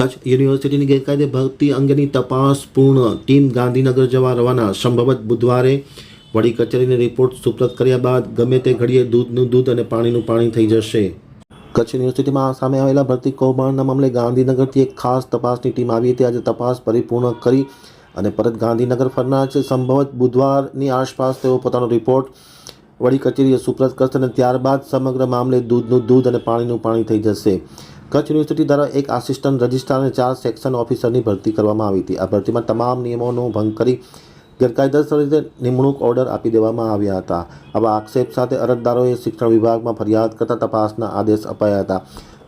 કચ્છ યુનિવર્સિટીની ગેરકાયદે ભરતી અંગેની તપાસ પૂર્ણ. ટીમ ગાંધીનગર જવા રવાના. સંભવત બુધવારે વડી કચેરીને રિપોર્ટ સુપ્રત કર્યા બાદ ગમે તે ઘડીએ દૂધનું દૂધ અને પાણીનું પાણી થઈ જશે. કચ્છ યુનિવર્સિટીમાં સામે આવેલા ભરતી કૌભાંડના મામલે ગાંધીનગરથી એક ખાસ તપાસની ટીમ આવી હતી. આજે તપાસ પરિપૂર્ણ કરી અને પરત ગાંધીનગર ફરનાર છે. સંભવત બુધવારની આસપાસ તેઓ પોતાનો રિપોર્ટ વડી કચેરીએ સુપ્રત કરશે અને ત્યારબાદ સમગ્ર મામલે દૂધનું દૂધ અને પાણીનું પાણી થઈ જશે. કચ્છ યુનિવર્સિટી દ્વારા એક આસિસ્ટન્ટ રજિસ્ટ્રાર અને ચાર સેક્શન ઓફિસરની ભરતી કરવામાં આવી હતી. આ ભરતીમાં તમામ નિયમોનો ભંગ કરી ગેરકાયદેસર રીતે નિમણૂક ઓર્ડર આપી દેવામાં આવ્યા હતા. આવા આક્ષેપ સાથે અરજદારોએ શિક્ષણ વિભાગમાં ફરિયાદ કરતા તપાસના આદેશ અપાયા હતા.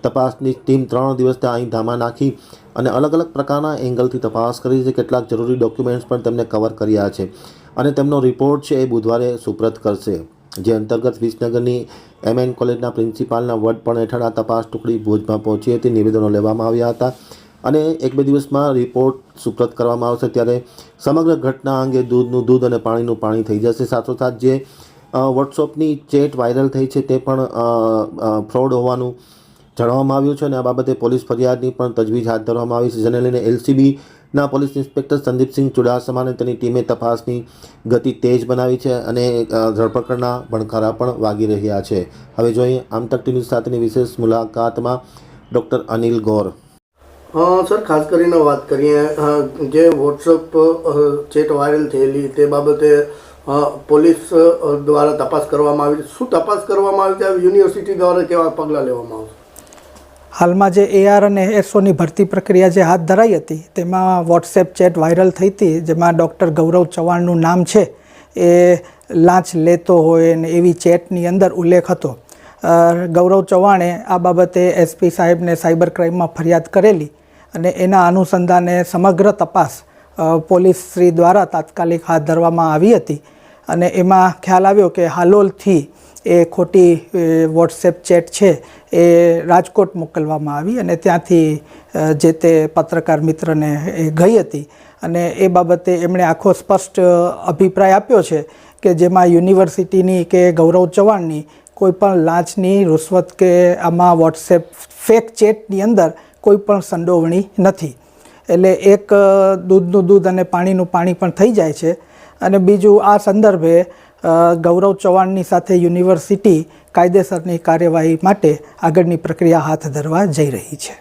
તપાસની ટીમ ત્રણ દિવસ ત્યાં અહીં ધામા નાખી અને અલગ અલગ પ્રકારના એંગલથી તપાસ કરી છે. કેટલાક જરૂરી ડોક્યુમેન્ટ્સ પણ તેમને કવર કર્યા છે અને તેમનો રિપોર્ટ છે એ બુધવારે સુપ્રત કરશે. જે અંતર્ગત વિસનગરની એમએન કોલેજના પ્રિન્સિપાલના વડપણ હેઠળ આ તપાસ ટુકડી ભુજમાં પહોંચી હતી. નિવેદનો લેવામાં આવ્યા હતા અને એક બે દિવસમાં રિપોર્ટ સુપ્રત કરવામાં આવશે ત્યારે સમગ્ર ઘટના અંગે દૂધનું દૂધ અને પાણીનું પાણી થઈ જશે. સાથોસાથ જે વોટ્સઅપની ચેટ વાયરલ થઈ છે તે પણ ફ્રોડ હોવાનું જણાવવામાં આવ્યું છે અને આ બાબતે પોલીસ ફરિયાદની પણ તજવીજ હાથ ધરવામાં આવી છે. જેને લઈને એલસીબીના પોલીસ ઇન્સ્પેક્ટર સંદીપસિંહ ચુડાસમા અને તેની ટીમે તપાસની ગતિ તેજ બનાવી છે અને ધરપકડના ભણકારા પણ વાગી રહ્યા છે. હવે જોઈએ આમતક ટીવી સાથેની વિશેષ મુલાકાતમાં ડૉક્ટર અનિલ ગોર. સર, ખાસ કરીને વાત કરીએ જે વોટ્સઅપ ચેટ વાયરલ થયેલી તે બાબતે પોલીસ દ્વારા તપાસ કરવામાં આવી. શું તપાસ કરવામાં આવી? યુનિવર્સિટી દ્વારા કેવા પગલાં લેવામાં આવશે? હાલમાં જે એઆર અને એસઓની ભરતી પ્રક્રિયા જે હાથ ધરાઈ હતી, તેમાં વોટ્સએપ ચેટ વાયરલ થઈ હતી, જેમાં ડૉક્ટર ગૌરવ ચૌહાણનું નામ છે, એ લાંચ લેતો હોય ને એવી ચેટની અંદર ઉલ્લેખ હતો. ગૌરવ ચૌહાણે આ બાબતે એસપી સાહેબને સાયબર ક્રાઇમમાં ફરિયાદ કરેલી અને એના અનુસંધાને સમગ્ર તપાસ પોલીસશ્રી પોલીસ શ્રી દ્વારા તાત્કાલિક હાથ ધરવામાં આવી હતી. અને એમાં ખ્યાલ આવ્યો કે હાલોલથી એ ખોટી વોટ્સએપ ચેટ છે, એ રાજકોટ મોકલવામાં આવી અને ત્યાંથી જે તે પત્રકાર મિત્રને એ ગઈ હતી. અને એ બાબતે એમણે આખો સ્પષ્ટ અભિપ્રાય આપ્યો છે કે જેમાં યુનિવર્સિટીની કે ગૌરવ ચૌહાણની કોઈ પણ લાંચની રૂશ્વત કે આમાં વોટ્સએપ ફેક ચેટની અંદર કોઈ પણ સંડોવણી નથી. એટલે એક દૂધનું દૂધ અને પાણીનું પાણી પણ થઈ જાય છે. અને બીજું આ સંદર્ભે ગૌરવ ચૌહાણની સાથે યુનિવર્સિટી કાયદેસરની કાર્યવાહી માટે આગળની પ્રક્રિયા હાથ ધરવા જઈ રહી છે.